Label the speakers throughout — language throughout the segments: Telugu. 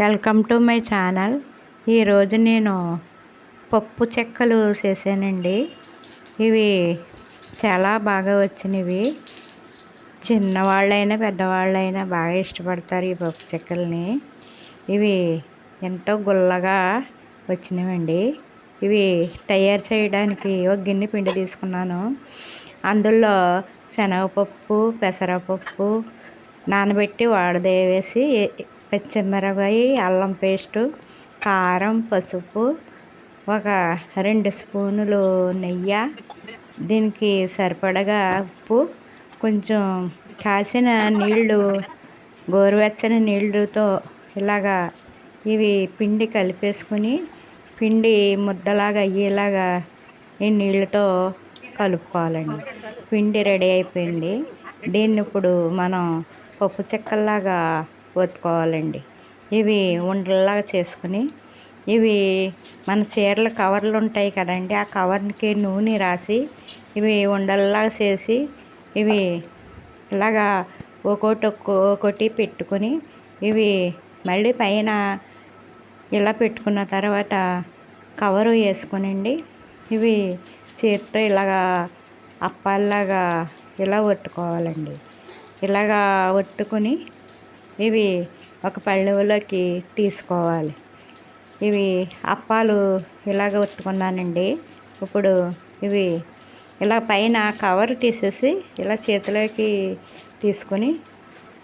Speaker 1: Welcome to my channel. ఈరోజు నేను పప్పు చెక్కలు చేశానండి. ఇవి చాలా బాగా వచ్చినవి. చిన్నవాళ్ళైనా పెద్దవాళ్ళైనా బాగా ఇష్టపడతారు ఈ పప్పు చెక్కల్ని. ఇవి ఎంతో గుల్లగా వచ్చినవండి. ఇవి తయారు చేయడానికి ఒక గిన్నె పిండి తీసుకున్నాను. అందులో శనగపప్పు పెసరపప్పు నానబెట్టి వాడదేవేసి పచ్చిమిరపకాయ అల్లం పేస్టు కారం పసుపు ఒక రెండు స్పూనులు నెయ్యి. దీనికి సరిపడగా ఉప్పు కొంచెం కాసిన నీళ్ళు గోరువెచ్చని నీళ్ళతో ఇలాగా ఇవి పిండి కలిపేసుకుని పిండి ముద్దలాగా అయ్యేలాగా ఈ నీళ్ళతో కలుపుకోవాలండి. పిండి రెడీ అయిపోయింది. దీన్ని ఇప్పుడు మనం పప్పు చెక్కల్లాగా ఒత్తుకోవాలండి. ఇవి ఉండల్లాగా చేసుకుని ఇవి మన చీరల కవర్లు ఉంటాయి కదండి ఆ కవర్కి నూనె రాసి ఇవి ఉండల్లాగా చేసి ఇవి ఇలాగా ఒక్కోటి ఒక్కొక్కటి పెట్టుకొని ఇవి మళ్ళీ పైన ఇలా పెట్టుకున్న తర్వాత కవరు వేసుకునండి. ఇవి చేతితో ఇలాగా అప్పాల్లాగా ఇలా ఒట్టుకోవాలండి ఇలాగా ఒత్తుకుని ఇవి ఒక పళ్ళెంలోకి తీసుకోవాలి. ఇవి అప్పాలు ఇలాగ ఒత్తుకున్నానండి ఇప్పుడు ఇవి ఇలా పైన కవర్ తీసేసి ఇలా చేతిలోకి తీసుకొని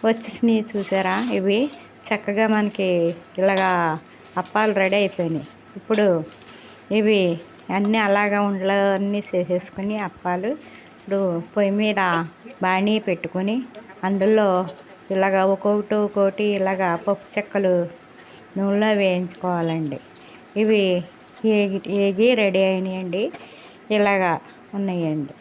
Speaker 1: వచ్చేసినాయి చూసారా? ఇవి చక్కగా మనకి ఇలాగా అప్పాలు రెడీ అయిపోయినాయి. ఇప్పుడు ఇవి అన్నీ అలాగా ఉండలన్నీ చేసేసుకొని చేసేసుకుని అప్పాలు ఇప్పుడు పొయ్యి మీద బాణీ పెట్టుకొని అందులో ఇలాగ ఒక్కొక్కటి ఒక్కొక్కటి ఇలాగ పప్పు చెక్కలు నూనెలో వేయించుకోవాలండి. ఇవి ఏగి ఏగి రెడీ అయినాయండి. ఇలాగా ఉన్నాయండి.